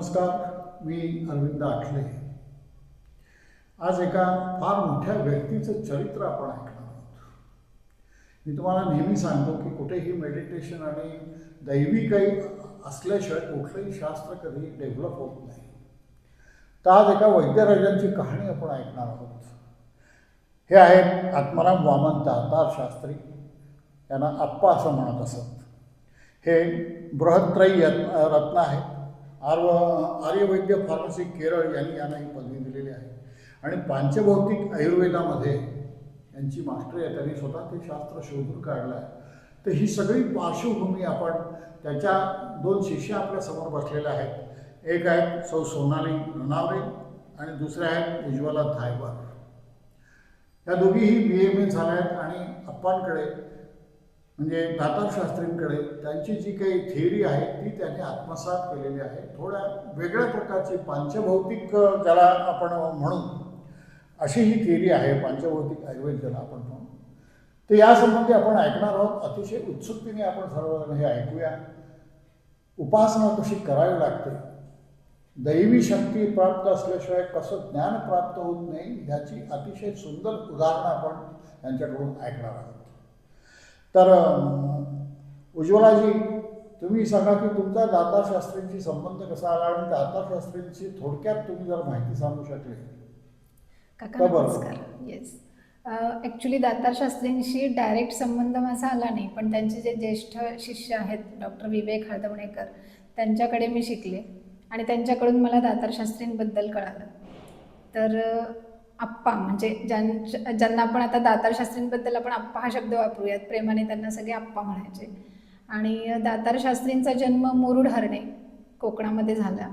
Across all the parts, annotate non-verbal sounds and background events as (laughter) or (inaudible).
नमस्कार मी अरविंद आठले. आज एका फार मोठ्या व्यक्तीचं चरित्र आपण ऐकणार आहोत. मी तुम्हाला नेहमी सांगतो की कुठेही मेडिटेशन आणि दैवी काही असल्याशिवाय कुठलंही शास्त्र कधी डेव्हलप होत नाही. तर आज एका वैद्यराजांची कहाणी आपण ऐकणार आहोत. हे आहेत आत्माराम वामन दातार शास्त्री. यांना आप्पा असं म्हणत असत. हे बृहत्रयी रत्न आहेत. आर्व आर्यवैद्य फार्मसी केरळ यांनी यांना ही पदवी दिलेली आहे. आणि पांचभौतिक आयुर्वेदामध्ये यांची मास्टरी आहे. त्यांनी स्वतः ते शास्त्र शोधून काढलं आहे. तर ही सगळी पार्श्वभूमी आपण त्याच्या दोन शिष्य आपल्यासमोर बसलेल्या आहेत. एक आहेत सौ सोनाली ननावरे आणि दुसऱ्या आहेत उज्ज्वला धायवर. या दोघीही बी एम ए झाल्या आहेत आणि अप्पांकडे म्हणजे दातार शास्त्रींकडे त्यांची जी काही थिअरी आहे ती त्यांनी आत्मसात केलेली आहे. थोड्या वेगळ्या प्रकारची पांचभौतिक ज्याला आपण म्हणू अशी ही थिअरी आहे पांचभौतिक आयुर्वेद ज्याला आपण म्हणू. तर यासंबंधी आपण ऐकणार आहोत. अतिशय उत्सुकतेने आपण सर्वजण हे ऐकूया. उपासना कशी करावी लागते? दैवी शक्ती प्राप्त असल्याशिवाय कसं ज्ञान प्राप्त होत नाही ह्याची अतिशय सुंदर उदाहरणं आपण यांच्याकडून ऐकणार आहोत. तर उज्ज्वलाजी तुम्ही सांगा की तुमचा दाताशास्त्रींशी संबंध कसा आला आणि दाताशास्त्रींची थोडक्यात तुम्ही जर माहिती सांगू शकले? काका? नमस्कार. येस ॲक्च्युली दातार शास्त्रींशी डायरेक्ट संबंध माझा आला नाही पण त्यांचे जे ज्येष्ठ शिष्य आहेत डॉक्टर विवेक हळदवणेकर त्यांच्याकडे मी शिकले आणि त्यांच्याकडून मला दातार शास्त्रींबद्दल कळालं. तर आप्पा म्हणजे ज्यां ज्यांना आपण आता दातार शास्त्रींबद्दल आपण आप्पा हा शब्द वापरूयात प्रेमाने त्यांना सगळे आप्पा म्हणायचे. आणि दातारशास्त्रींचा दातार शास्त्रींचा जन्म मुरुड हरणे कोकणामध्ये झाला.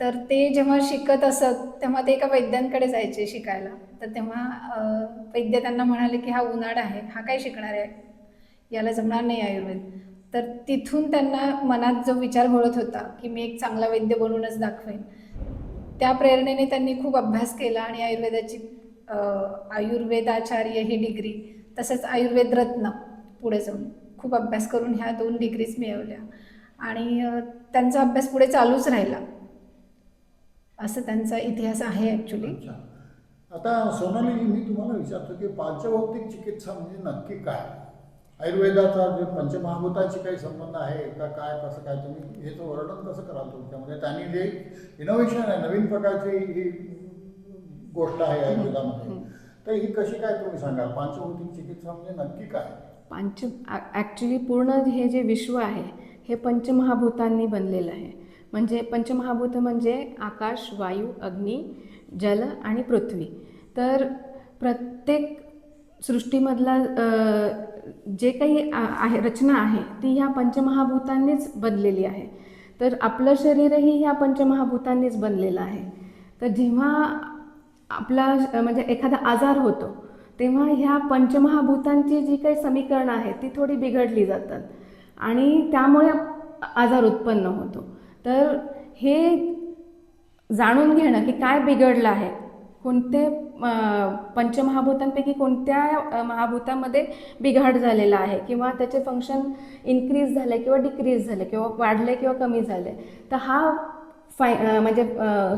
तर ते जेव्हा शिकत असत तेव्हा ते एका वैद्यांकडे जायचे शिकायला. तर तेव्हा वैद्य त्यांना म्हणाले की हा उन्हाळा आहे हा काय शिकणार आहे? याला जमणार नाही आयुर्वेद. तर तिथून त्यांना मनात जो विचार घोळत होता की मी एक चांगला वैद्य बनूनच दाखवेन. त्या प्रेरणेने त्यांनी खूप अभ्यास केला आणि आयुर्वेदाची आयुर्वेदाचार्य ही डिग्री तसेच आयुर्वेद रत्न पुढे जाऊन खूप अभ्यास करून ह्या दोन डिग्रीज मिळवल्या. आणि त्यांचा अभ्यास पुढे चालूच राहिला. असं त्यांचा इतिहास आहे ॲक्च्युली आता सोनाली मी तुम्हाला विचारतो की पांचभौतिक चिकित्सा म्हणजे नक्की काय? आयुर्वेदाचा जे पंचमहाभूतांशी काही संबंध आहे का काय कसं काय तुम्ही याचं वर्णन कसं कराल तुमच्यामध्ये? त्यांनी जे इनोव्हेशन आहे नवीन प्रकारची ही गोष्ट आहे आयुर्वेदामध्ये. तर ही कशी काय तुम्ही सांगाल? पांचभौतिक चिकित्सा म्हणजे नक्की काय? पंच ॲक्च्युली पूर्ण हे जे विश्व आहे हे पंचमहाभूतांनी बनलेलं आहे. म्हणजे पंचमहाभूत म्हणजे आकाश वायू अग्नी जल आणि पृथ्वी. तर प्रत्येक सृष्टीमधला जे काही आहे रचना आहे ती ह्या पंचमहाभूतांनीच बनलेली आहे. तर आपलं शरीरही ह्या पंचमहाभूतांनीच बनलेलं आहे. तर जेव्हा आपला म्हणजे एखादा आजार होतो तेव्हा ह्या पंचमहाभूतांची जी काही समीकरणं आहेत ती थोडी बिघडली जातात. आणि त्यामुळे आजार उत्पन्न होतो. तर हे जाणून घेणं की काय बिघडलं आहे कोणते पंचमहाभूतांपैकी कोणत्या महाभूतामध्ये बिघाड झालेला आहे किंवा त्याचे फंक्शन इन्क्रीज झाले किंवा डिक्रीज झाले किंवा वाढले किंवा कमी झाले तर हा फाय म्हणजे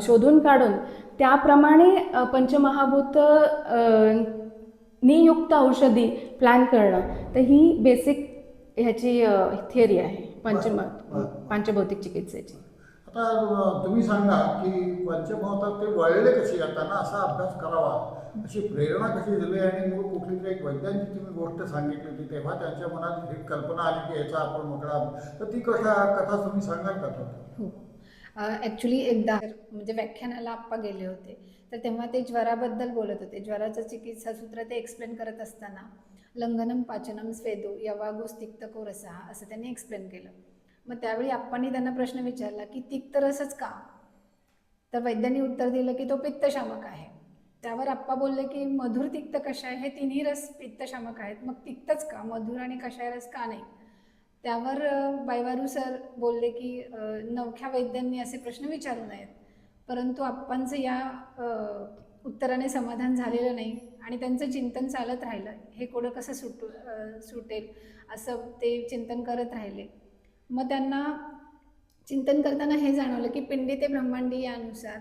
शोधून काढून त्याप्रमाणे पंचमहाभूत नियुक्त औषधी प्लॅन करणं तर ही बेसिक ह्याची थिअरी आहे पंचम. पंचभौतिक चिकित्सेची आता तुम्ही सांगा की पंचमहाभूतात ते वळले कसे त्यांना असा अभ्यास करावा अशी प्रेरणा कशी दिली आणि मग कुठली तरी एक वैद्यांची तुम्ही गोष्ट सांगितली होती तेव्हा त्यांच्या मनात ही कल्पना आली की याचा आपण मोकळा तर ती कशा कथा तुम्ही सांगाल का हो. ॲक्च्युली एकदा म्हणजे व्याख्यानाला आप्पा गेले होते. तर तेव्हा ते ज्वराबद्दल बोलत होते. ज्वराचं चिकित्सा सूत्र ते एक्सप्लेन करत असताना लंघनम पाचनम स्वेदो यवा तिक्तको रसा असं त्यांनी एक्सप्लेन केलं. मग त्यावेळी आप्पांनी त्यांना प्रश्न विचारला की तिक्तरसच का? तर वैद्यांनी उत्तर दिलं की तो पित्तशामक आहे. त्यावर आप्पा बोलले की मधुर तिक्त कषाय हे तिन्ही रस पित्तशामक आहेत. मग तिक्तच का? मधुर आणि कषाय रस का नाही? त्यावर बायवारू सर बोलले की नवख्या वैद्यांनी असे प्रश्न विचारू नयेत. परंतु आप्पांचं या उत्तराने समाधान झालेलं नाही आणि त्यांचं चिंतन चालत राहिलं. हे कोडं कसं सुटू सुटेल? असं ते चिंतन करत राहिले. मग त्यांना चिंतन करताना हे जाणवलं की पिंडी ते ब्रह्मांडी यानुसार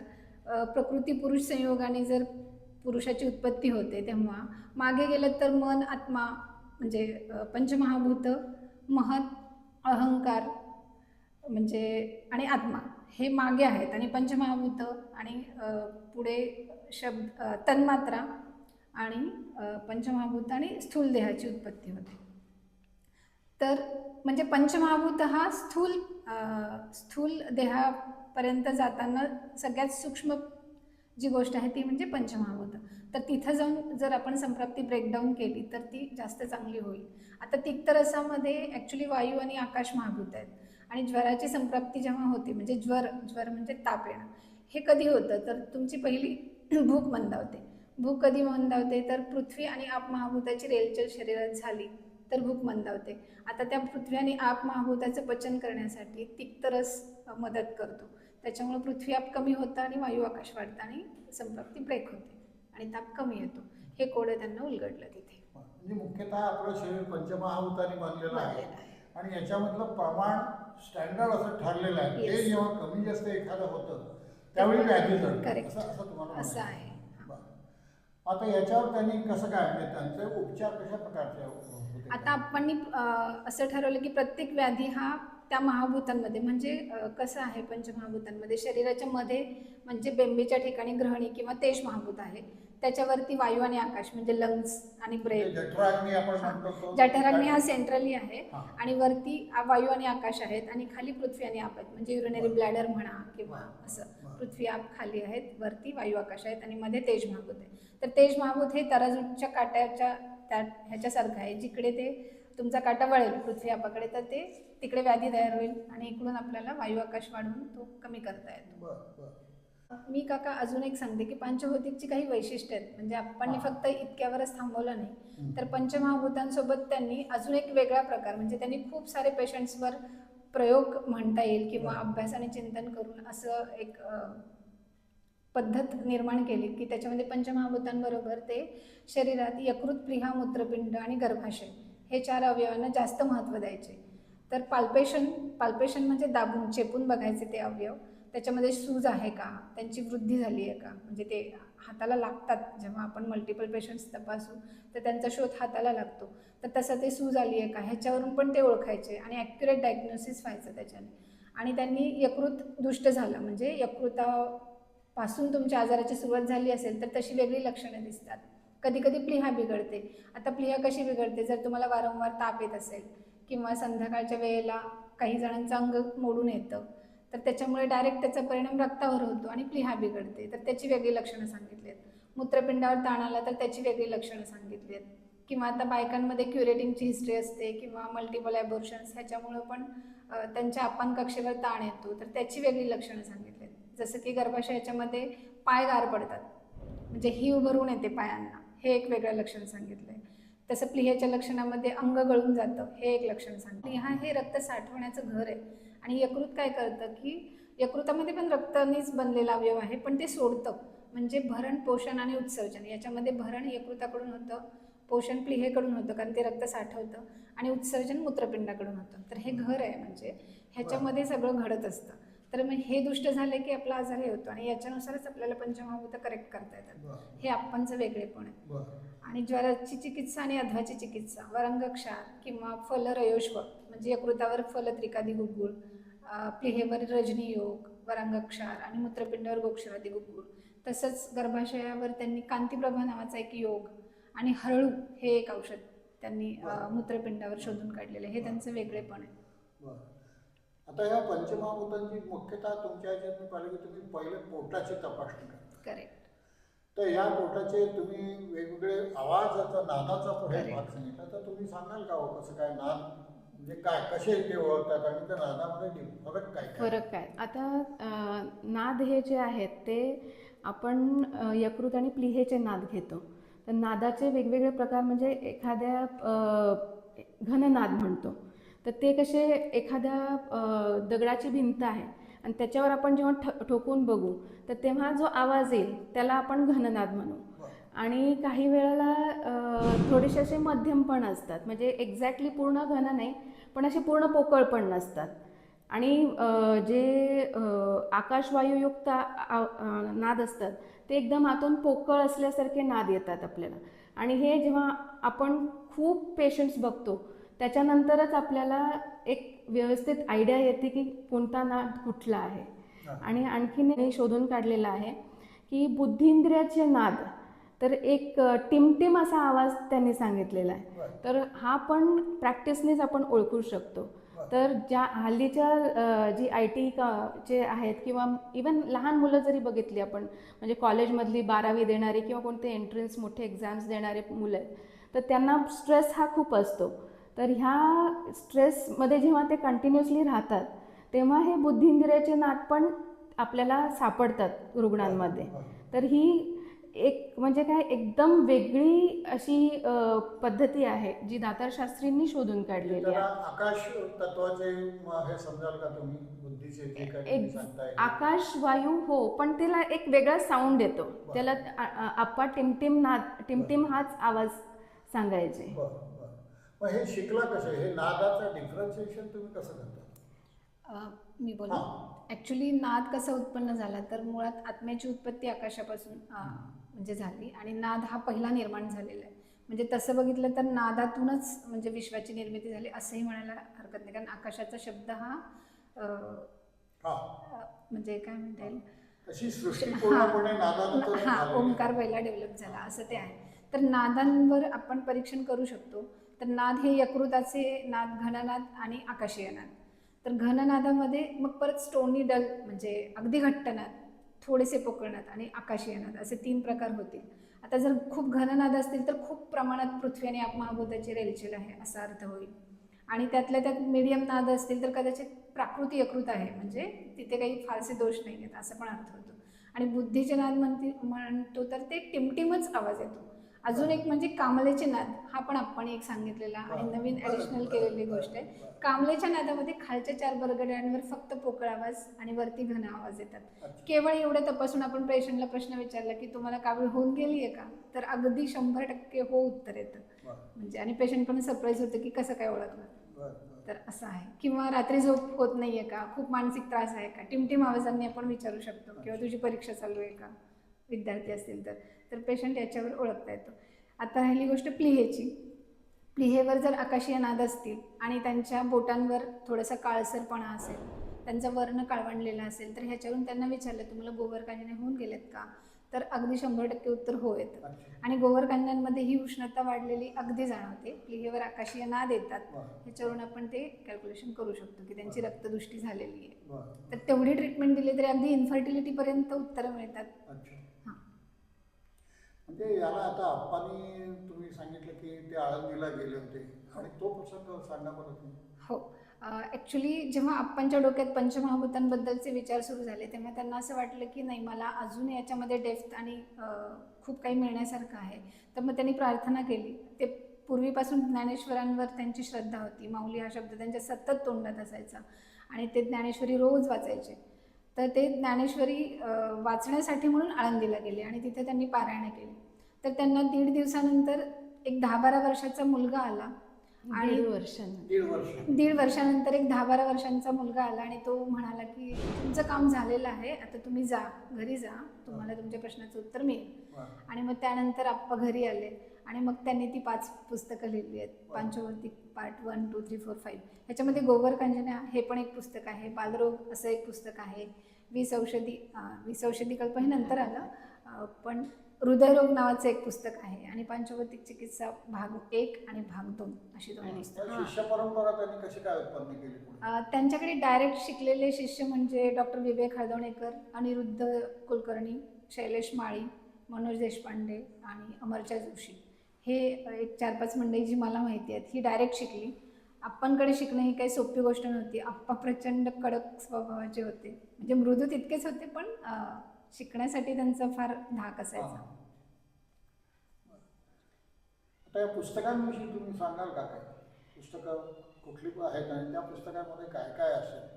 प्रकृती पुरुष संयोगाने जर पुरुषाची उत्पत्ती होते तेव्हा मागे गेलं तर मन आत्मा म्हणजे पंचमहाभूत महत अहंकार म्हणजे आणि आत्मा हे मागे आहेत. आणि पंचमहाभूत आणि पुढे शब्द तन्मात्रा आणि पंचमहाभूत आणि स्थूल देहाची उत्पत्ती होते. तर म्हणजे पंचमहाभूत हा स्थूल स्थूल देहापर्यंत जाताना सगळ्यात सूक्ष्म जी गोष्ट आहे ती म्हणजे पंचमहाभूत. तर तिथं जाऊन जर आपण संप्राप्ती ब्रेकडाऊन केली तर ती जास्त चांगली होईल. आता तिक्तरसामध्ये ॲक्च्युली वायू आणि आकाश महाभूत आहेत. आणि ज्वराची संप्राप्ती जेव्हा होते म्हणजे ज्वर ज्वर म्हणजे ताप येणं हे कधी होतं? तर तुमची पहिली (clears throat) भूक मंदावते. भूक कधी मंदावते? तर पृथ्वी आणि आप महाभूताची रेलचल शरीरात झाली. तर भूक मंदावते. आता त्या पृथ्वी आप महाभूताचं पचन करण्यासाठी तिक्तरस मदत करतो. त्याच्यामुळे पृथ्वी आप कमी होतं आणि वायू आकाश वाढतं आणि संप्राप्ती ब्रेक होते. आणि ताप कमी येतो. हे कोडं त्यांना उलगडलं तिथे. म्हणजे मुख्यतः आपलं शरीर पंचमहाभूताने बनलेलं आहे. आणि याच्यामधलं प्रमाण स्टँडर्ड असं ठरलेलं आहे. ते. जेव्हा कमी जास्त एखादं होतं त्यावेळी व्याधी. असं तुम्हाला असं. आहे. आता याच्यावर त्यांनी कसं काय म्हणजे त्यांचे उपचार कशा प्रकारचे आता आपण असं ठरवलं की प्रत्येक व्याधी हा त्या महाभूतांमध्ये म्हणजे कसं आहे पंचमहाभूतांमध्ये शरीराच्या मध्ये म्हणजे बेंबीच्या ठिकाणी ग्रहणी किंवा तेज महाभूत आहे. त्याच्यावरती वायू आणि आकाश म्हणजे लंग्स आणि म्हणजे ब्रेथ जठराग्नी हा. सेंट्रली आहे. आणि वरती वायू आणि आकाश आहेत आणि खाली पृथ्वी आणि आप आहेत म्हणजे युरिनरी ब्लॅडर म्हणा किंवा असं. पृथ्वी आप खाली आहेत वरती वायू आकाश आहेत आणि मध्ये तेज महाभूत आहे. तर तेज महाभूत हे तराजूच्या काट्याच्या त्या ह्याच्यासारखं आहे जिकडे ते तुमचा काटा वळेल पृथ्वी आपाकडे तर ते तिकडे व्याधी तयार होईल आणि इकडून आपल्याला वायू आकाश वाढवून तो कमी करता येतो मी काका अजून एक सांगते की पंचभौतिकची काही वैशिष्ट्य आहेत म्हणजे आपण. फक्त इतक्यावरच थांबवलं नाही. तर पंचमहाभूतांसोबत त्यांनी अजून एक वेगळा प्रकार म्हणजे त्यांनी खूप सारे पेशंट्सवर प्रयोग म्हणता येईल किंवा. अभ्यास आणि चिंतन करून असं एक पद्धत निर्माण केली की त्याच्यामध्ये पंचमहाभूतांबरोबर ते शरीरात यकृत प्रिहा मूत्रपिंड आणि गर्भाशय हे चार अवयवांना जास्त महत्त्व द्यायचे. तर पाल्पेशन पाल्पेशन म्हणजे दाबून चेपून बघायचे ते अवयव. त्याच्यामध्ये सूज आहे का? त्यांची वृद्धी झाली आहे का? म्हणजे ते हाताला लागतात. जेव्हा आपण मल्टिपल पेशंट्स तपासू तर त्यांचा शोध हाताला लागतो. तर तसं ते सूज आली आहे का? ह्याच्यावरून पण ते ओळखायचे आणि ॲक्युरेट डायग्नोसिस व्हायचं त्याच्याने. आणि त्यांनी यकृत दुष्ट झालं. म्हणजे यकृता पासून तुमच्या आजाराची सुरुवात झाली असेल तर तशी वेगळी लक्षणं दिसतात. कधी कधी प्लिहा बिघडते. आता प्लिहा कशी बिघडते? जर तुम्हाला वारंवार ताप येत असेल किंवा संध्याकाळच्या वेळेला काही जणांचं अंग मोडून येतं तर त्याच्यामुळे डायरेक्ट त्याचा परिणाम रक्तावर होतो आणि प्लिहा बिघडते. तर त्याची वेगळी लक्षणं सांगितली आहेत मूत्रपिंडावर ताण आला तर त्याची वेगळी लक्षणं सांगितली आहेत किंवा आता बायकांमध्ये क्युरेटिंगची हिस्ट्री असते किंवा मल्टिपल ॲबोर्शन्स ह्याच्यामुळं पण त्यांच्या अपान कक्षेवर ताण येतो. तर त्याची वेगळी लक्षणं सांगितली आहेत जसं की गर्भाशयाच्यामध्ये पाय गार पडतात. म्हणजे ही भरून येते पायांना. हे एक वेगळं लक्षण सांगितलं आहे तसं प्लिहेच्या लक्षणामध्ये अंग गळून जातं. हे एक लक्षण सांग प्लिहा हे रक्त साठवण्याचं घर आहे. आणि यकृत काय करतं की यकृतामध्ये पण रक्तानेच बनलेला अवयव आहे पण ते सोडतं. म्हणजे भरण पोषण आणि उत्सर्जन. याच्यामध्ये भरण यकृताकडून होतं पोषण प्लिहेकडून होतं कारण ते रक्त साठवतं. आणि उत्सर्जन मूत्रपिंडाकडून होतं. तर हे घर आहे म्हणजे. ह्याच्यामध्ये सगळं घडत असतं. तर मग हे दुष्ट झाले की आपला आजार हे होतो आणि याच्यानुसारच आपल्याला पंचमहाभूत करेक्ट करता येतात. हे आपणचं वेगळेपण आहे. आणि ज्वराची चिकित्सा आणि अध्वाची चिकित्सा वरंगक्षार किंवा फलरयोश्व म्हणजे यकृतावर फलत्रिकादी गुगुळ अं, प्लिहेवर रजनी योग वरांगक्षार आणि मूत्रपिंडावर गोक्षरादी गुगुळ तसंच गर्भाशयावर त्यांनी कांतीप्रभा नावाचा एक योग आणि हरळू हे एक औषध त्यांनी मूत्रपिंडावर शोधून काढलेलं हे त्यांचं वेगळेपण आहे. आता ह्या पंचमहाभूतांची मुख्यतः तुमच्या ह्याच्यात मी पाहिलं की तुम्ही पहिले पोटाची तपासणी करता. करेक्ट तर या पोटाचे तुम्ही वेगवेगळे आवाजाचा नादाचा पुढे Correct. भाग सांगितला. तर तुम्ही सांगाल का हो कसं काय नाद म्हणजे काय कसे ते ओळखतात आणि त्या नादामध्ये फरक काय काय? फरक काय? आता अ, नाद हे जे आहेत ते आपण अ, यकृत आणि प्लिहेचे नाद घेतो. तर नादाचे वेगवेगळे प्रकार म्हणजे एखाद्या अ, घननाद म्हणतो. तर ते कसे एखाद्या दगडाची भिंत आहे आणि त्याच्यावर आपण जेव्हा ठ ठोकून बघू तर तेव्हा जो आवाज येईल त्याला आपण घननाद म्हणू. आणि काही वेळेला थोडेसे असे मध्यम पण असतात. म्हणजे एक्झॅक्टली पूर्ण घन नाही पण असे पूर्ण पोकळ पण नसतात. आणि जे आकाशवायुयुक्त नाद असतात ते एकदम आतून पोकळ असल्यासारखे नाद येतात आपल्याला. आणि हे जेव्हा आपण खूप पेशंट्स बघतो त्याच्यानंतरच आपल्याला एक व्यवस्थित आयडिया येते की कोणता नाद कुठला आहे. आणि आणखीन हे शोधून काढलेलं आहे की बुद्धिंद्रियाचे नाद तर एक टिमटिम असा आवाज त्यांनी सांगितलेला आहे. तर हा पण प्रॅक्टिसनेच आपण ओळखू शकतो. तर ज्या हल्लीच्या जी आय टी चे आहेत किंवा इवन लहान मुलं जरी बघितली आपण म्हणजे कॉलेजमधली बारावी देणारी किंवा कोणते एंट्रन्स मोठे एक्झाम्स देणारे मुलं आहेत तर त्यांना स्ट्रेस हा खूप असतो. तर ह्या स्ट्रेसमध्ये जेव्हा ते कंटिन्युअसली राहतात तेव्हा हे बुद्धिंद्रियाचे नाद पण आपल्याला सापडतात रुग्णांमध्ये. तर ही एक म्हणजे काय एकदम वेगळी अशी पद्धती आहे जी दातार शास्त्रींनी शोधून काढलेली आहे. आकाश तत्वाचे हे समजाल का तुम्ही? बुद्धीचे आकाश वायू हो पण त्याला एक वेगळा साऊंड येतो. त्याला आप्पा टिमटिम नाद टिमटिम हाच आवाज सांगायचे. मग हे शिकला कसं? हे नादाचं डिफरन्शिएशन तुम्ही कसं करता? मी बोलू. ॲक्च्युली नाद कसा उत्पन्न झाला तर मुळात आत्म्याची उत्पत्ती आकाशापासून म्हणजे झाली आणि नाद हा पहिला निर्माण झालेला आहे. म्हणजे तसं बघितलं तर नादातूनच म्हणजे विश्वाची निर्मिती झाली असंही म्हणायला हरकत नाही. कारण आकाशाचा शब्द हा म्हणजे काय म्हणता येईल? हा. ओंकार पहिला डेव्हलप झाला असं ते आहे. तर नादांवर आपण परीक्षण करू शकतो. तर नाद हे यकृताचे नाद घननाद आणि आकाशीय नाद. तर घननादामध्ये मग परत स्टोनी डल म्हणजे अगदी घट्ट नाद थोडेसे पोकळनाद आणि आकाशीय नाद असे तीन प्रकार होतील. आता जर खूप घननाद असतील तर खूप प्रमाणात पृथ्वी आणि आपमहाभूताची रेलचेल आहे असा अर्थ होईल. आणि त्यातल्या त्यात मीडियम नाद असतील तर कदाचित प्राकृती यकृत आहे म्हणजे तिथे काही फारसे दोष नाही आहेत असं पण अर्थ होतो. आणि बुद्धीचे नाद म्हणतील म्हणतो तर ते टिमटिमच आवाज येतो. अजून एक म्हणजे कामलेचे नाद हा पण आपण एक सांगितलेला आणि नवीन ॲडिशनल केलेली गोष्ट आहे. कामलेच्या नादामध्ये खालच्या चार बरगड्यांवर फक्त पोकळ आवाज आणि वरती घन आवाज येतात. केवळ एवढं तपासून आपण पेशंटला प्रश्न विचारला की तुम्हाला कावीळ होऊन गेली आहे का? तर अगदी शंभर टक्के हो उत्तर येतं. म्हणजे आणि पेशंट पण सरप्राईज होतं की कसं काय ओळखलं. तर असं आहे. किंवा रात्री झोप होत नाहीये का? खूप मानसिक त्रास आहे का? टिमटिम आवाजांनी आपण विचारू शकतो. किंवा तुझी परीक्षा चालू आहे का? विद्यार्थी असतील तर. तर पेशंट याच्यावर ओळखता येतो. आता राहिली गोष्ट प्लिहेची. प्लिहेवर जर आकाशीय नाद असतील आणि त्यांच्या बोटांवर थोडासा काळसरपणा असेल त्यांचा वर्ण काळवंडलेला असेल तर ह्याच्यावरून त्यांना विचारलं तुम्हाला गोवरकांजने होऊन गेलेत का? तर अगदी शंभर टक्के उत्तर हो येतं. आणि गोवरकांड्यांमध्ये ही उष्णता वाढलेली अगदी जाणवते. प्लिहेवर आकाशीय नाद येतात. ह्याच्यावरून आपण ते कॅल्क्युलेशन करू शकतो की त्यांची रक्तदृष्टी झालेली आहे. तर तेवढी ट्रीटमेंट दिली तरी अगदी इन्फर्टिलिटीपर्यंत उत्तरं मिळतात. म्हणजे याला आता अप्पानी तुम्ही सांगितलं की ते आळंदीला गेले होते. आणि तो प्रसंग सांगा बरं तुम्ही. हो. ॲक्च्युली जेव्हा आप्पांच्या डोक्यात पंचमहाभूतांबद्दलचे विचार सुरू झाले तेव्हा त्यांना असं वाटलं की नाही मला अजून याच्यामध्ये डेफ्थ आणि खूप काही मिळण्यासारखं आहे. तर मग त्यांनी प्रार्थना केली. ते पूर्वीपासून ज्ञानेश्वरांवर त्यांची श्रद्धा होती. माऊली हा शब्द त्यांच्या सतत तोंडात असायचा. आणि ते ज्ञानेश्वरी रोज वाचायचे. तर ते ज्ञानेश्वरी वाचण्यासाठी म्हणून आळंदीला गेले आणि तिथे त्यांनी पारायणं केली. तर त्यांना दीड दिवसानंतर एक दहा बारा वर्षाचा मुलगा आला आणि दीड वर्षांनी दीड वर्ष दीड वर्षानंतर एक दहा बारा वर्षांचा मुलगा आला आणि तो म्हणाला की तुमचं काम झालेलं आहे आता तुम्ही जा घरी जा तुम्हाला तुमच्या प्रश्नाचं उत्तर मिळेल. आणि मग त्यानंतर आप्पा घरी आले. आणि मग त्यांनी ती पाच पुस्तकं लिहिली आहेत. पांचवर्ती part one two three four five. ह्याच्यामध्ये गोवर कांजण्या हे पण एक पुस्तक आहे. बालरोग असं एक पुस्तक आहे. वीस औषधी वीस औषधी कल्प हे नंतर आलं. पण हृदयरोग नावाचं एक पुस्तक आहे आणि पांचवर्तिक चिकित्सा भाग एक आणि भाग दोन अशी दोन पुस्तकं. त्यांच्याकडे डायरेक्ट शिकलेले शिष्य म्हणजे डॉक्टर विवेक हळदवणेकर अनिरुद्ध कुलकर्णी शैलेश माळी मनोज देशपांडे आणि अमरच्या जोशी. हे एक चार पाच मंडळी जी मला माहिती आहेत ही डायरेक्ट शिकली. आप्पांकडे शिकणं ही काही सोपी गोष्ट नव्हती. आप्पा प्रचंड कडक स्वभावाचे होते. म्हणजे मृदू तितकेच होते पण शिकण्यासाठी त्यांचा फार धाक असायचा. हां. आता या पुस्तकांविषयी तुम्ही सांगाल का काय पुस्तकं कुठली आहेत आणि त्या पुस्तकामध्ये काय काय असेल?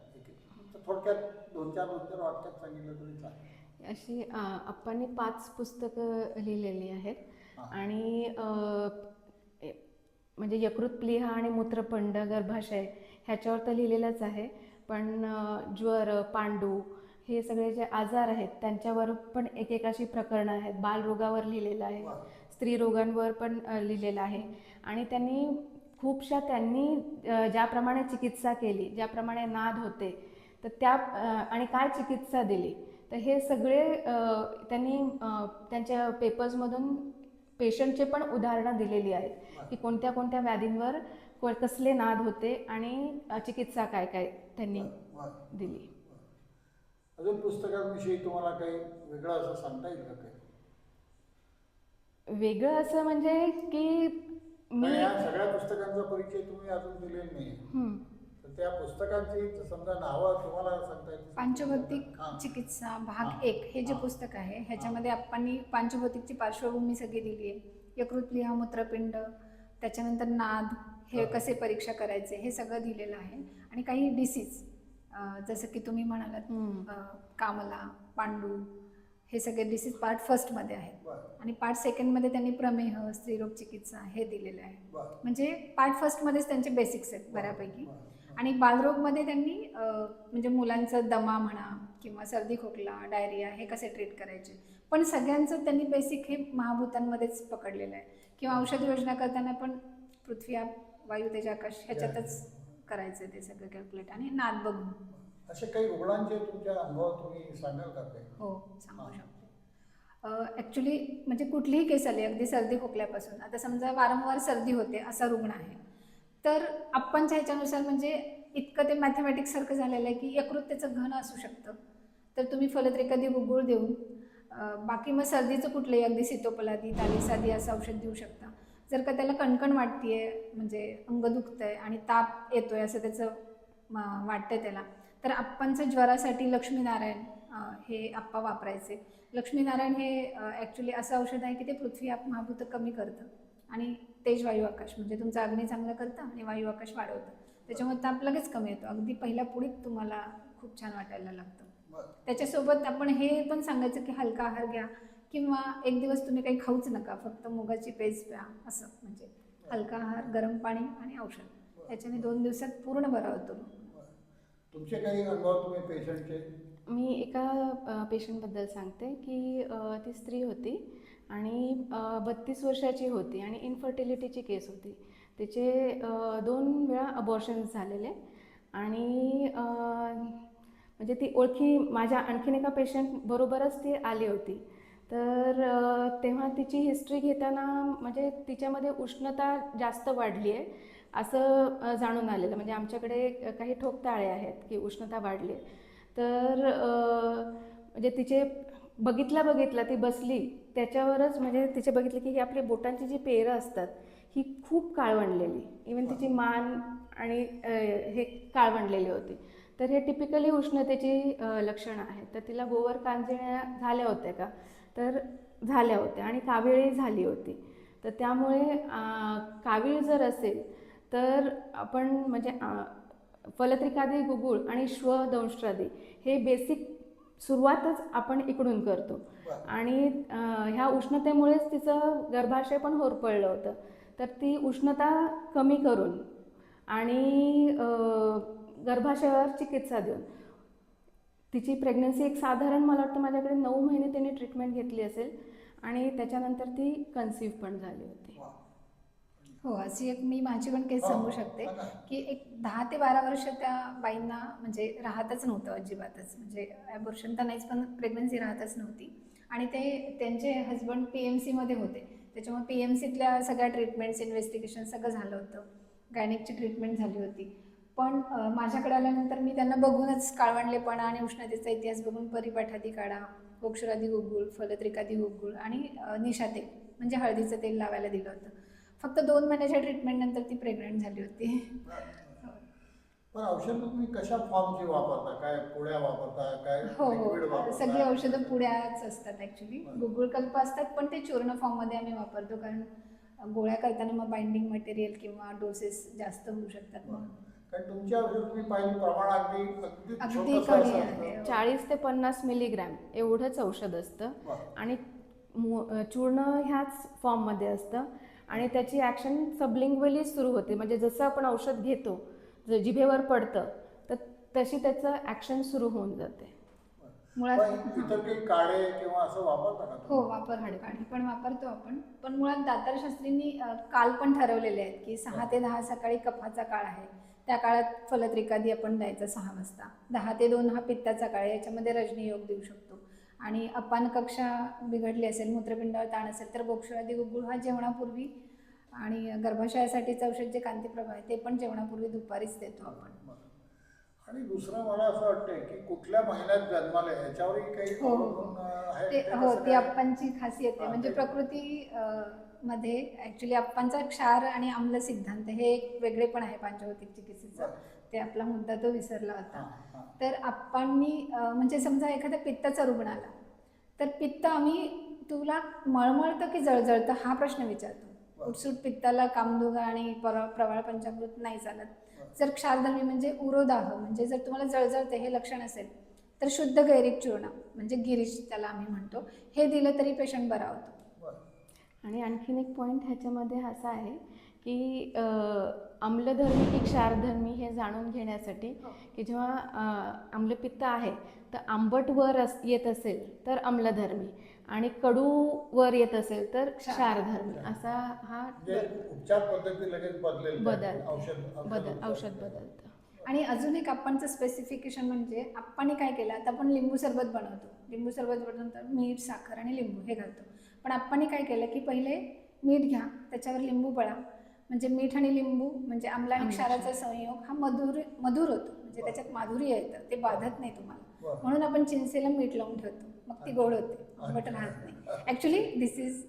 थोडक्यात दोन चार दोन चार वाक्यात सांगितलं तरी चालेल. अशी आप्पांनी पाच पुस्तकं लिहिलेली आहेत. आणि म्हणजे यकृत प्लिहा आणि मूत्रपंड गर्भाशय ह्याच्यावर तर लिहिलेलंच आहे. पण ज्वर पांडू हे सगळे जे आजार आहेत त्यांच्यावर पण एक एक अशी प्रकरणं आहेत. बालरोगावर लिहिलेलं आहे. वा. स्त्रीरोगांवर पण लिहिलेलं आहे. आणि त्यांनी खूपशा त्यांनी ज्याप्रमाणे चिकित्सा केली ज्याप्रमाणे नाद होते तर त्या आणि काय चिकित्सा दिली तर हे सगळे त्यांनी त्यांच्या पेपर्समधून पेशंटचे पण उदाहरणं दिलेली आहेत की कोणत्या कोणत्या व्याधींवर कसले नाद होते आणि चिकित्सा काय काय त्यांनी. दिली. अजून पुस्तकांविषयी तुम्हाला काही वेगळं असं सांगता येईल का काही? वेगळं असं म्हणजे की मी सगळ्या पुस्तकांचा परिचय तुम्ही अजून दिलेला नाही त्या पुस्तकांची समजा नावं तुम्हाला सांगता येतील पांचभौतिक हां. चिकित्सा हां. भाग एक हे जे हां. पुस्तक आहे ह्याच्यामध्ये आपण पांचभौतिकची पार्श्वभूमी सगळी दिली आहे यकृत लिहा मूत्रपिंड त्याच्यानंतर नाद हे हां. कसे परीक्षा करायचे हे सगळं दिलेलं आहे आणि काही डिसीज जसं की तुम्ही म्हणालात हम्म. अ, कामला पांडू हे सगळे डिसीज पार्ट फर्स्टमध्ये आहेत बरं आणि पार्ट सेकंडमध्ये त्यांनी प्रमेह स्त्रीरोग चिकित्सा हे दिलेलं आहे बरं म्हणजे पार्ट फर्स्टमध्येच त्यांचे बेसिक्स आहेत बऱ्यापैकी बरं. आणि बालरोगमध्ये त्यांनी म्हणजे मुलांचं दमा म्हणा किंवा सर्दी खोकला डायरिया हे कसे ट्रीट करायचे? पण सगळ्यांचं त्यांनी बेसिक हे महाभूतांमध्येच पकडलेलं आहे. किंवा औषध योजना करताना पण पृथ्वी आप वायू तेज आकाश ह्याच्यातच करायचं ते सगळं कॅल्क्युलेट आणि नाद बघून. असे काही रुग्णांचे तुमच्या अनुभव तुम्ही सांगाल का हो सांगू शकते. ॲक्च्युली म्हणजे कुठलीही केस आली अगदी सर्दी खोकल्यापासून. आता समजा वारंवार सर्दी होते असा रुग्ण आहे. तर आपणच्या ह्याच्यानुसार म्हणजे इतकं ते मॅथमॅटिक्ससारखं झालेलं आहे की यकृत त्याचं घन असू शकतं. तर तुम्ही फलत्रिकादी गुगुळ देऊन बाकी मग सर्दीचं कुठलंही अगदी सितोपलादी तालीसादी असं औषध देऊ शकता. जर का त्याला कणकण वाटते म्हणजे अंग दुखतंय आणि ताप येतो आहे असं त्याचं म- त्याला तर आप्पांचं ज्वरासाठी लक्ष्मीनारायण हे आप्पा वापरायचे. लक्ष्मीनारायण हे ॲक्च्युली असं औषध आहे की ते पृथ्वी आप महाभूत कमी करतं. आणि तेज वायू आकाश म्हणजे तुमचं अग्नी चांगलं करतं आणि वायू आकाश वाढवतं. त्याच्यामुळे ताप लगेच कमी येतो. अगदी पहिल्या पुढीत तुम्हाला खूप छान वाटायला लागतं. त्याच्यासोबत आपण हे पण सांगायचं की हलका आहार घ्या किंवा एक दिवस तुम्ही काही खाऊच नका फक्त मुगाची पेज प्या असं म्हणजे हलका आहार गरम पाणी आणि औषध. याच्याने दोन दिवसात पूर्ण बरा होतो. तुमचे काही अनुभव तुम्ही पेशंटचे मी एका पेशंटबद्दल सांगते की ती स्त्री होती आणि बत्तीस वर्षाची होती आणि इन्फर्टिलिटीची केस होती. तिचे दोन वेळा अबॉर्शन्स झालेले आणि म्हणजे ती ओळखी माझ्या आणखीन एका पेशंट बरोबरच ती आली होती. तर तेव्हा तिची हिस्ट्री घेताना म्हणजे तिच्यामध्ये उष्णता जास्त वाढली आहे असं जाणून आलेलं. म्हणजे आमच्याकडे काही ठोकताळे आहेत की उष्णता वाढली आहे तर म्हणजे तिचे बघितल्या बघितल्या ती बसली. त्याच्यावरच म्हणजे तिचे बघितले की ही आपली बोटांची जी पेरं असतात ही खूप काळवंडलेली. इवन तिची मान आणि हे काळवंडलेली होती. तर हे टिपिकली उष्णतेची लक्षणं आहेत. तर तिला गोवर कांजिण्या झाल्या होत्या का? तर झाल्या होत्या आणि काविळी झाली होती. तर त्यामुळे कावीळ जर असेल तर आपण म्हणजे फलत्रिकादी गुगुळ आणि श्व दंष्ट्रादी हे बेसिक सुरुवातच आपण इकडून करतो. आणि ह्या उष्णतेमुळेच तिचं गर्भाशय पण होरपळलं होतं तर ती उष्णता कमी करून आणि गर्भाशयावर चिकित्सा देऊन तिची प्रेग्नन्सी एक साधारण मला वाटतं माझ्याकडे नऊ महिने तिने ट्रीटमेंट घेतली असेल आणि त्याच्यानंतर ती कन्सीव्ह पण झाली होती. हो अशी एक मी माझी पण केस हो, सांगू शकते. की एक दहा ते बारा वर्ष त्या बाईंना म्हणजे राहतच नव्हतं अजिबातच. म्हणजे ॲबॉर्शन तर नाहीच पण प्रेग्नन्सी राहतच नव्हती. आणि ते त्यांचे हजबंड पी एम सीमध्ये होते. त्याच्यामुळे पी एम सीतल्या सगळ्या ट्रीटमेंट्स इन्व्हेस्टिगेशन सगळं झालं होतं. गायनिकची ट्रीटमेंट झाली होती. पण माझ्याकडे आल्यानंतर मी त्यांना बघूनच काळवंडलेपणा आणि उष्णतेचा इतिहास बघून परिपाठादी काढा गोक्षरादी गुगुळ फलत्रिकादी गुगुळ आणि अ, निशा तेल म्हणजे हळदीचं तेल लावायला दिलं होतं. फक्त दोन महिन्याच्या ट्रीटमेंटनंतर ती प्रेग्नंट झाली होती. पण औषध तुम्ही कशा फॉर्मची वापरता? काय पोळ्या वापरता? काय हो लिक्विड हो वापरता? सगळी औषधं पुड्याच असतात ॲक्च्युली. गुगुळकल्प असतात पण ते चूर्ण फॉर्ममध्ये आम्ही वापरतो कारण गोळ्या करताना मग बाइंडिंग मटेरियल किंवा डोसेस जास्त होऊ शकतात म्हणून कारण तुमच्या औषध तुम्ही पाहिजे प्रमाण अगदी अगदी कमी आहे. चाळीस ते पन्नास मिलीग्रॅम एवढंच औषध असतं. आणि चूर्ण ह्याच फॉर्ममध्ये असतं. आणि त्याची ॲक्शन सबलिंग्वली सुरू होते. म्हणजे जसं आपण औषध घेतो जर जिभेवर पडतं तर तशी त्याचं ॲक्शन सुरू होऊन जाते. मुळात हो? वापरतो काढी पण वापरतो आपण. पण मुळात दातार शास्त्रींनी अ, काळ पण ठरवलेले आहेत की सहा ते दहा सकाळी कफाचा काळ आहे. त्या काळात फलत्रिकादी आपण द्यायचा सहा वाजता. दहा ते दोन हा पित्ताचा काळ आहे. याच्यामध्ये रजनी योग देऊ शकतो. आणि अपान कक्षा बिघडली असेल मूत्रपिंडावर ताण असेल तर गोक्षरादी गुगुळ हा जेवणापूर्वी आणि गर्भाशयासाठीचं औषध जे कांतीप्रभा आहे ते पण जेवणापूर्वी दुपारीच देतो आपण. आणि दुसरं मला असं वाटतंय की कुठल्या महिन्यात जन्माला याच्यावरही काही हो. हो ती? अप्पांची खासियत आहे म्हणजे प्रकृती मध्ये ऍक्च्युली अप्पांचा क्षार आणि आम्ल सिद्धांत हे एक वेगळे पण आहे पांचभौतिक चिकित्सेचं. ते आपला मुद्दा तो विसरला होता. तर आप्पांनी म्हणजे समजा एखाद्या पित्ताचा रुग्ण आला तर पित्त आम्ही तुला मळमळतं की जळजळतं हा प्रश्न विचारतो. उठसूट पित्ताला कामदुगा आणि पर प्रवाळ पंचामृत नाही चालत. जर क्षारधर्मी म्हणजे उरोदाह म्हणजे जर तुम्हाला जळजळते हे लक्षण असेल तर शुद्ध गैरिक चूर्ण म्हणजे गिरीश त्याला आम्ही म्हणतो हे दिलं तरी पेशंट बरा होतो. आणि आणखीन एक पॉईंट ह्याच्यामध्ये असा आहे की अ, आम्लधर्मी की क्षारधर्मी हे जाणून घेण्यासाठी की जेव्हा आम्लपित्त आहे तर आंबट वर अस येत असेल तर आम्लधर्मी आणि कडू वर येत असेल तर क्षारधर्मी. असा हा म्हणजे उपचार पद्धती लगेच बदलेल बदल औषध बदल औषध बदलतं. आणि अजून एक आपणचं स्पेसिफिकेशन म्हणजे आपण काय केलं आता आपण लिंबू सरबत बनवतो. लिंबू सरबत बनवतो मीठ साखर आणि लिंबू हे घालतो. पण आपण काय केलं की पहिले मीठ घ्या त्याच्यावर लिंबू पळा. म्हणजे मीठ आणि लिंबू म्हणजे आम्ल आणि क्षाराचा संयोग हा मधुर मधुर होतो. म्हणजे त्याच्यात माधुर्य येतं ते बाधत नाही तुम्हाला. म्हणून आपण चिंचेला मीठ लावून ठेवतो. मग ती गोड होते. आंबट राहत नाही. ॲक्च्युली दिस इज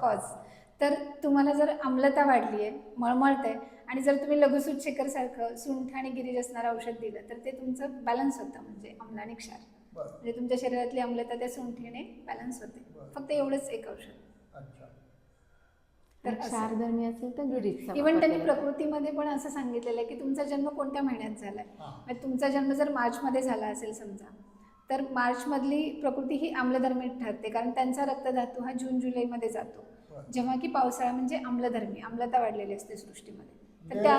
कॉज तर तुम्हाला जर आम्लता वाढली आहे मळमळत आहे आणि जर तुम्ही लघुसूत शेखरसारखं सुंठ आणि गिरीज असणारं औषध दिलं तर ते तुमचं बॅलन्स होतं म्हणजे आम्ल आणि क्षार. म्हणजे तुमच्या शरीरातली आम्लता त्या सुंठीने बॅलन्स होते. फक्त एवढंच एक औषध. तर. क्षारधर्मी असेल तर गिरीजचा इवन वापर त्यांनी प्रकृतीमध्ये पण असं सांगितलेलं आहे की तुमचा जन्म कोणत्या महिन्यात झालाय हां. म्हणजे तुमचा जन्म जर मार्चमध्ये झाला असेल समजा तर मार्चमधली प्रकृती ही आम्लधर्मी ठरते कारण त्यांचा रक्तधातू हा जून जुलैमध्ये जातो. जेव्हा की पावसाळा म्हणजे आम्लधर्मी आम्लता वाढलेली असते सृष्टीमध्ये तर म्हणजे त्या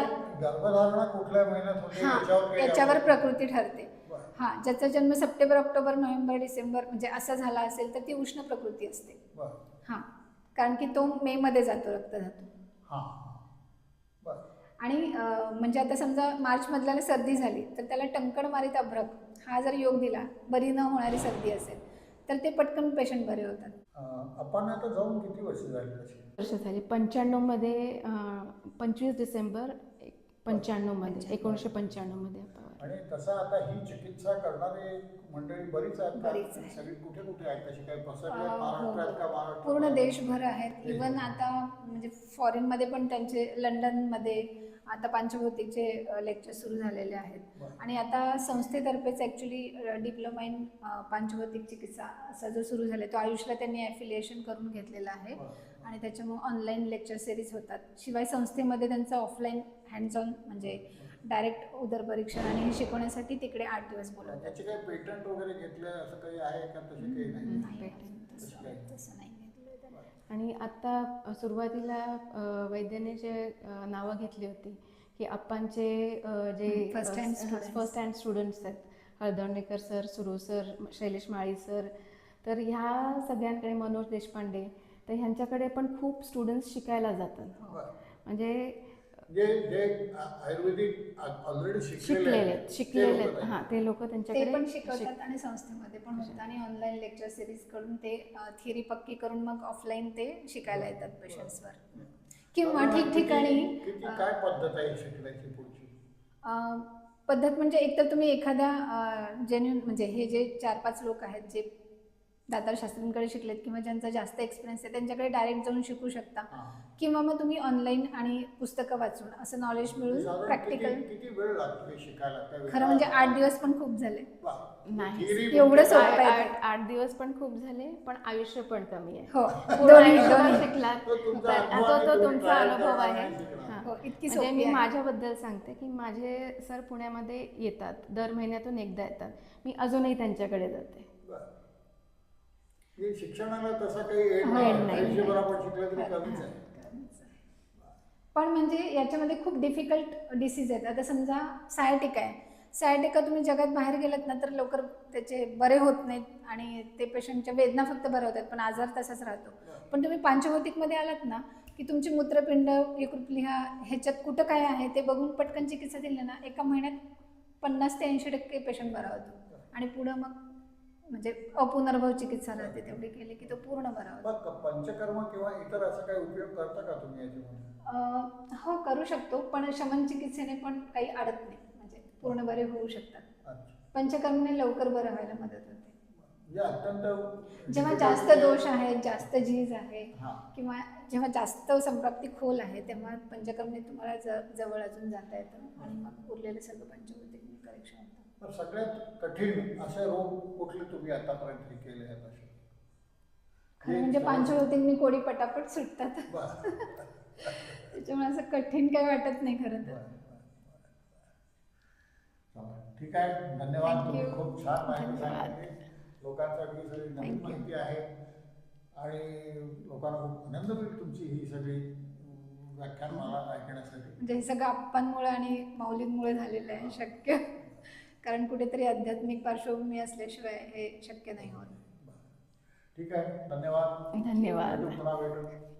हा याच्यावर काही याच्यावर अवलंबून- प्रकृती ठरते. हा ज्याचा जन्म सप्टेंबर ऑक्टोबर नोव्हेंबर डिसेंबर म्हणजे असा झाला असेल तर ती उष्ण प्रकृती असते. हा कारण की तो मे मध्ये जातो रक्तधातू हां. बरं. आणि अं, म्हणजे आता समजा मार्च मधल्याला सर्दी झाली तर त्याला टंकड मारीत अभ्रक हा जर योग दिला बरी न होणारी सर्दी असेल तर ते पटकन पेशंट बरे होतात. अं, आपण आता जाऊन किती वर्ष झाली तशी? वर्ष झाली. पंच्याण्णवमध्ये पंचवीस डिसेंबर पंच्याण्णवमध्ये एकोणीसशे पंच्याण्णवमध्ये आपण आणि तसं आता ही चिकित्सा करणारे मंडळी बरीच आहेत का? बरीच आहे. सगळी कुठे कुठे आहेत तशी काही पसरले अं, हो, महाराष्ट्रात का हो. महाराष्ट्र पूर्ण देशभर आहेत इवन आता म्हणजे फॉरेनमध्ये पण त्यांचे लंडनमध्ये आता पांचभौतिकचे लेक्चर सुरू झालेले आहेत बरं. आणि आता संस्थेतर्फेच ॲक्च्युली डिप्लोमा इन पांचभौतिक चिकित्सा असा जो सुरू झाला तो आयुषला त्यांनी ॲफिलिएशन करून घेतलेला आहे बरं. आणि त्याच्यामुळे ऑनलाईन लेक्चर सिरीज होतात शिवाय संस्थेमध्ये त्यांचं ऑफलाईन हँड्स ऑन म्हणजे डायरेक्ट उदर परीक्षण आणि हे शिकवण्यासाठी तिकडे आठ दिवस बोलवतात. त्याचे काही पेटंट वगैरे घेतले असं काही आहे का? तसे काही नाही. तसं नाही. आणि आत्ता सुरुवातीला वैद्याने जे नावं घेतली होती की आप्पांचे जे hand students. First hand students आहेत. हळदणेकर सर सुरू सर शैलेश माळी सर. तर ह्या सगळ्यांकडे मनोज देशपांडे. तर ह्यांच्याकडे पण खूप स्टुडंट्स शिकायला जातात. म्हणजे जे जे आयुर्वेदिक ऑलरेडी शिकलेले शिकलेले. हां ते लोक ते त्यांच्याकडे पण शिक- शिकवतात आणि संस्थेमध्ये पण होतात आणि ऑनलाईन लेक्चर सिरीजकडून ते थिअरी पक्की करून मग ऑफलाईन ते शिकायला येतात पेशंट्सवर किंवा ठिकठिकाणी किती काय पद्धत आहे शिकण्याची पुढची? अं, पद्धत म्हणजे एकतर तुम्ही एखाद्या जेन्युन म्हणजे हे जे चार पाच लोक आहेत जे दातार शास्त्रींकडे शिकलेत किंवा ज्यांचा जास्त एक्सपिरियन्स आहे त्यांच्याकडे डायरेक्ट जाऊन शिकू शकता. किंवा मग तुम्ही ऑनलाईन आणि पुस्तकं वाचून असं नॉलेज मिळून प्रॅक्टिकल किती किती वेळ लागतो हे शिकायला खरं म्हणजे आठ दिवस पण खूप झाले. नाही. एवढं म्हणजे सोपं? आहे. आठ दिवस पण खूप झाले पण आयुष्य पण कमी आहे हो शिकलात तो तुमचा अनुभव आहे. हां. इतकी म्हणजे सोपी मी. माझ्याबद्दल सांगते की माझे सर पुण्यामध्ये येतात दर महिन्यातून एकदा येतात मी अजूनही त्यांच्याकडे जाते बरं. हे शिक्षणाला तसा काही एड नाही. आयुष्यभर आपण शिकलं तरी कमीच आहे. पण म्हणजे याच्यामध्ये खूप डिफिकल्ट डिसीज आहेत. आता समजा सायटिक आहे. सायटिका तुम्ही जगात बाहेर गेलात ना तर लवकर त्याचे बरे होत नाहीत आणि ते पेशंटच्या वेदना फक्त बऱ्या होतात. पण आजार तसाच राहतो. पण तुम्ही पांचभौतिकमध्ये आलात ना की तुमची मूत्रपिंड यकृतलिहा ह्याच्यात कुठं काय आहे ते बघून पटकन चिकित्सा दिली ना एका महिन्यात पन्नास ते ऐंशी टक्के पेशंट बरा होतो. आणि पुढं मग म्हणजे अपुनर्भव चिकित्सा राहते तेवढी केली की तो पूर्ण बरा होतो. मग पंचकर्म किंवा इतर असं काही उपयोग करता का तुम्ही याच्यामध्ये? अं, हो करू शकतो पण शमन चिकित्सेने पण काही अडत नाही म्हणजे पूर्ण बरे होऊ शकतात. अच्छा. पंचकर्मने लवकर बरं व्हायला मदत होते. म्हणजे अत्यंत जेव्हा जास्त दोष आहेत जास्त झीज आहे हा. किंवा जेव्हा जास्त संप्राप्ती खोल आहे तेव्हा पंचकर्मने तुम्हाला ज- जवळ अजून जाता येतं आणि मग उरलेले सर्व पंचभौतिक करेक्शन होतं तर सगळ्यात कठीण असे रोग कुठले तुम्ही आतापर्यंत हे केले आहेत असे? खरं म्हणजे पंचभौतिकनी कोडी पटापट सुटतात. त्याच्यामुळे असं कठीण काही वाटत नाही खरं तर. ठीक आहे. धन्यवाद. तुम्ही. खूप छान माहिती. सांगितली. लोकांसाठी सगळी नवीन. माहिती आहे. आणि लोकांना खूप आनंद मिळेल तुमची ही सगळी व्याख्यान मला ऐकण्यासाठी. म्हणजे हे सगळं आप्पांमुळे आणि माऊलींमुळे झालेलं आहे शक्य. कारण कुठेतरी आध्यात्मिक पार्श्वभूमी असल्याशिवाय हे शक्य नाही होत. ठीक आहे. धन्यवाद. धन्यवाद. पुन्हा भेटू.